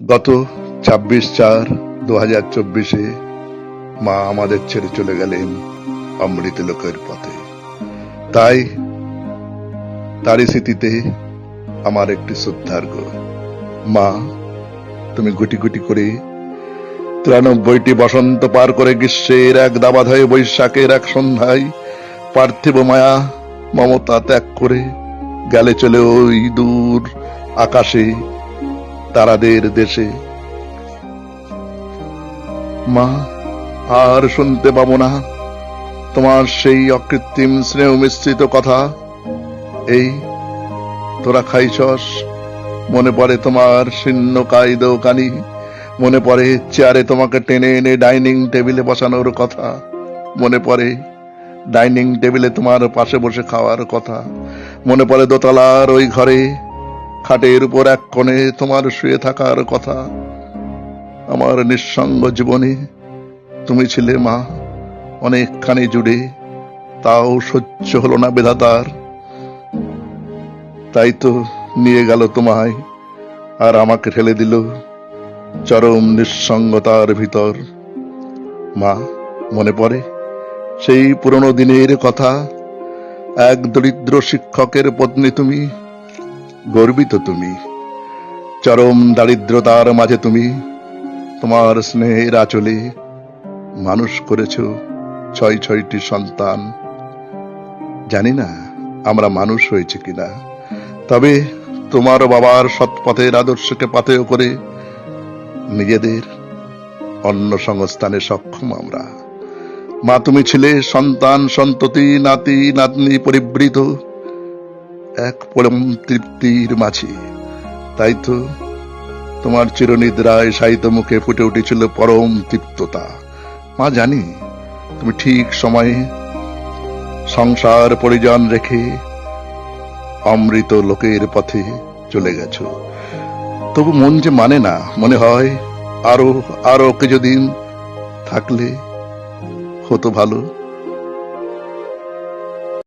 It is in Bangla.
গত ছাব্বিশ চার দু হাজার চব্বিশে মা আমাদের ছেড়ে চলে গেলেন অমৃত লোকের পথে। তাই তারই স্মৃতিতে আমার একটি শ্রদ্ধার্ঘ। মা, তুমি গুটি গুটি করে তিরানব্বইটি বসন্ত পার করে গ্রীষ্মের এক দাবাধায় বৈশাখের এক সন্ধ্যায় পার্থিব মায়া মমতা ত্যাগ করে গেলে চলে ওই দূর আকাশে তারাদের দেশে। মা, আর শুনতে পাবো না। তোমার সেই অকৃত্রিম স্নেহ মিশ্রিত কথা, এই তোরা খাইছস। মনে পড়ে তোমার শীর্ণ কায়দ কানি। মনে পড়ে চেয়ারে তোমাকে টেনে এনে ডাইনিং টেবিলে বসানোর কথা। মনে পড়ে ডাইনিং টেবিলে তোমার পাশে বসে খাওয়ার কথা। মনে পড়ে দোতলার ওই ঘরে খাটের উপর এক কোণে তোমার শুয়ে থাকার কথা। আমার নিঃসঙ্গ জীবনে তুমি ছিলে মা, অনেকখানি জুড়ে। তাও সহ্য হলো না বেধাতার। তাই তো নিয়ে গেল তোমায়, আর আমাকে ঠেলে দিল চরম নিঃসঙ্গতার ভিতর। মা, মনে পড়ে? সেই পুরনো দিনের কথা। এক দরিদ্র শিক্ষকের পত্নী তুমি গর্বিত তুমি। চরম দারিদ্রতার মাঝে তুমি তোমার স্নেহের আচলে মানুষ করেছ ছয় ছয়টি সন্তান। জানি না আমরা মানুষ হয়েছে কিনা, তবে তোমার বাবার সৎপথের আদর্শকে পাথেয় করে নিজেদের অন্য সংস্থানে সক্ষম আমরা। মা, তুমি ছিলে সন্তান, সন্ততি, নাতি, নাতনি, পরিবৃত। এক পরম তৃপ্তির মাঝে। তাই তো তোমার চিরনিদ্রায় সাহিত্য মুখে ফুটে উঠেছিল পরম তৃপ্ততা। মা জানি, তুমি ঠিক সময়ে সংসার পরিজন রেখে অমৃত লোকের পথে চলে গেছো। তবু মন যে মানে না, মনে হয় আরও আরও কিছুদিন থাকলে হতো ভালো।